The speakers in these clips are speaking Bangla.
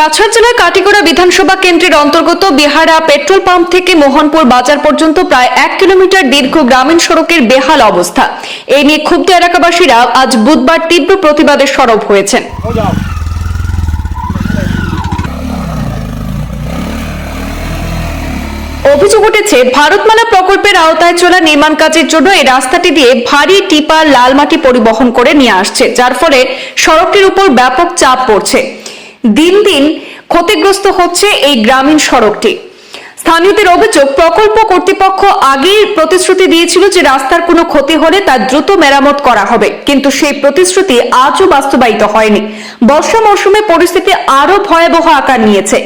কাছাড় জেলার কাটিগড়া বিধানসভা কেন্দ্রের অন্তর্গত বেহারা পেট্রোল পাম্প থেকে মোহনপুর বাজার পর্যন্ত প্রায় এক কিলোমিটার দীর্ঘ গ্রামীণ সড়কের বেহাল অবস্থা। এই নিয়ে ক্ষুব্ধ এলাকাবাসীরা আজ বুধবার তীব্র প্রতিবাদে সরব হয়েছেন। অভিযোগ উঠেছে, ভারতমালা প্রকল্পের আওতায় চলা নির্মাণ কাজের জন্য এই রাস্তাটি দিয়ে ভারী টিপার লাল মাটি পরিবহন করে নিয়ে আসছে, যার ফলে সড়কটির উপর ব্যাপক চাপ পড়ছে। দিন দিন ক্ষতিগ্রস্ত হচ্ছে এই গ্রামীণ সড়কটি। স্থানীয়দের অভিযোগ, প্রকল্প কর্তৃপক্ষ আগেই প্রতিশ্রুতি দিয়েছিল যে রাস্তার কোনো ক্ষতি হলে তা দ্রুত মেরামত করা হবে। কিন্তু সেই প্রতিশ্রুতি আজও বাস্তবায়িত হয়নি। বর্ষা মৌসুমে পরিস্থিতি আরও ভয়াবহ আকার নিয়েছে।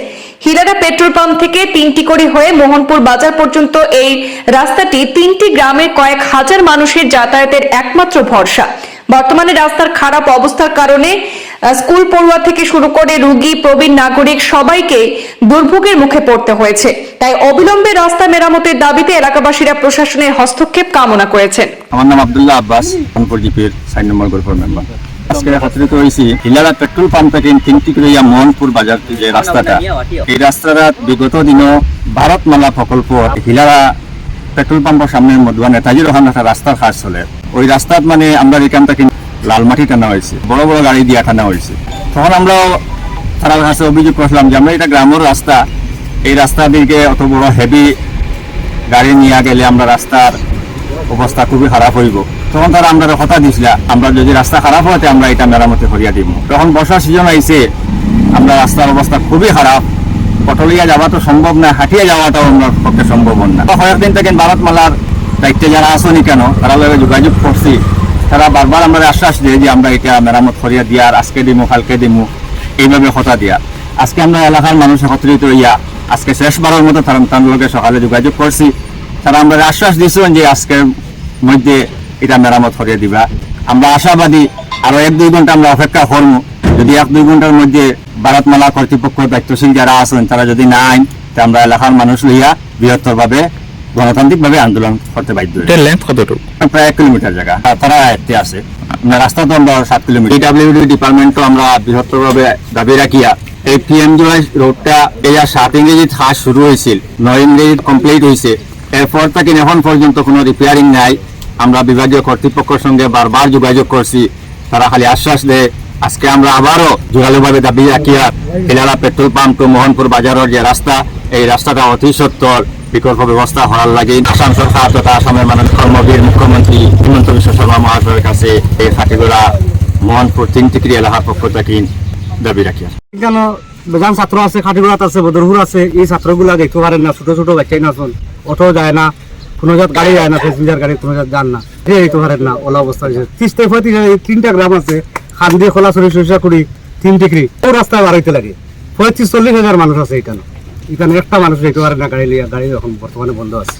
হিরারা পেট্রোল পাম্প থেকে তিনটি করে হয়ে মোহনপুর বাজার পর্যন্ত এই রাস্তাটি তিনটি গ্রামের কয়েক হাজার মানুষের যাতায়াতের একমাত্র ভরসা। বর্তমানে রাস্তার খারাপ অবস্থার কারণে স্কুল পড়ুয়া থেকে শুরু করে রোগী, প্রবীণ নাগরিক সবাইকে দুর্ভোগের মুখে পড়তে হয়েছে। তাই অবিলম্বে রাস্তা মেরামতের দাবিতে এলাকাবাসীরা প্রশাসনের হস্তক্ষেপ কামনা করেছেন। আমার নাম আব্দুল্লাহ আব্বাস সাইন নম্বর গ্রুপের মেম্বার। হিলারা পেট্রোল যে রাস্তাটা, এই রাস্তাটা বিগত প্রকল্প হিলারা পেট্রোল পাম্পের সামনে রাস্তার কাজ চলে। ওই রাস্তাত মানে আমরা লাল মাটি টানা হয়েছে, বড় বড় গাড়ি দিয়ে টানা হয়েছে। তখন আমরাও তার কাছে অভিযোগ করছিলাম যে, আমরা এটা গ্রামের রাস্তা। এই রাস্তা দিকে অত বড় হেভি গাড়ি নিয়ে গেলে আমরা রাস্তার অবস্থা খুবই খারাপ হইব। তখন তারা আমরা কথা দিছিল, আমরা যদি রাস্তা খারাপ হতে আমরা এটা মেরামতি করিয়া দিব। তখন বর্ষার সিজন আইছে, আমরা রাস্তার অবস্থা খুবই খারাপ। পটলিয়া যাওয়া তো সম্ভব না, হাঁটিয়ে যাওয়াটাও আমার পক্ষে সম্ভব না। কয়েকদিন থেকে ভারতমালার দায়িত্বে যারা আসনি কেন, তারা লগে যোগাযোগ করছি। তারা বারবার আমরা আশ্বাস দিয়ে যে আমরা এটা মেরামত করিয়া দিয়ার আজকে দিমু, কালকে দিমু, এইভাবে কথা দিয়া। আজকে আমরা এলাকার মানুষ একত্রিত হইয়া আজকে শেষবারের মতো তারা তার সকালে যোগাযোগ করছি। তারা আমরা আশ্বাস দিয়েছিলেন যে আজকের মধ্যে এটা মেরামত করিয়ে দিবা। আমরা আশাবাদী, আরও এক দুই ঘণ্টা আমরা অপেক্ষা করব যদি এক দুই ঘণ্টার মধ্যে ভারতমালা কর্তৃপক্ষ দায়িত্বশীল যারা আছেন, তারা যদি না আইন, তা আমরা এলাকার মানুষ লইয়া বৃহত্তর ভাবে গণতান্ত্রিক ভাবে আন্দোলন করতে বাধ্য এটার লেন্থ কতটুকু? প্রায় এক কিলোমিটার জায়গা। তারা আয়ত্তে আছে। আমরা রাস্তা তো আমরা সাত কিলোমিটার। ডাব্লিউডি ডিপার্টমেন্টও আমরা বৃহত্তর ভাবে দাবি রাখিয়া এই পি পিএম জয় রোডটা এই সাত ইংরেজিত কাজ শুরু হয়েছিল নয় ইংরেজিত কমপ্লিট হয়েছে। এরপর থেকে এখন পর্যন্ত কোনো রিপেয়ারিং নাই। আমরা বিভাগীয় কর্তৃপক্ষের সঙ্গে বারবার যোগাযোগ করছি। তারা খালি আশ্বাস দেয় আজকে আমরা আবারও জোরালোভাবে দাবি রাখিয়া হিলারা পেট্রোল পাম্প টু মোহনপুর বাজারের যে রাস্তা এই রাস্তাটা অতি সত্তর। বিকল্প ব্যবস্থা হওয়ার লাগে আসাম সরকার তথা আসামের মাননীয় কর্মবীর মুখ্যমন্ত্রী হিমন্ত বিশ্ব শর্মা মহাশয়ের কাছে এই খাটিগোড়া মোহনপুর তিন টিকরি এলাকার পক্ষ থেকে দাবি রাখি কেন বেজান ছাত্র আছে, খাটিগুড়াত আছে, বদরপুর আছে, এই ছাত্রগুলা দেখতে পারেন না, ছোট ছোট বাচ্চাই না চল। অটো যায় না, কোনো জাত গাড়ি যায় না প্যাসেঞ্জার গাড়ি, কোনো জাত যান না। সে দেখতে পারেন না, ওলা অবস্থা হয়েছে ত্রিশ থেকে পঁয়ত্রিশ তিনটা গ্রাম আছে খান দিয়ে খোলা সরি সরিষা করি তিন টিকরি। ও রাস্তায় বাড়াইতে লাগে। পঁয়ত্রিশ, চল্লিশ হাজার মানুষ আছে এখানে। এখানে একটা মানুষ দেখতে পারে না গাড়ি লিয়া গাড়ি এখন বর্তমানে বন্ধ আছে।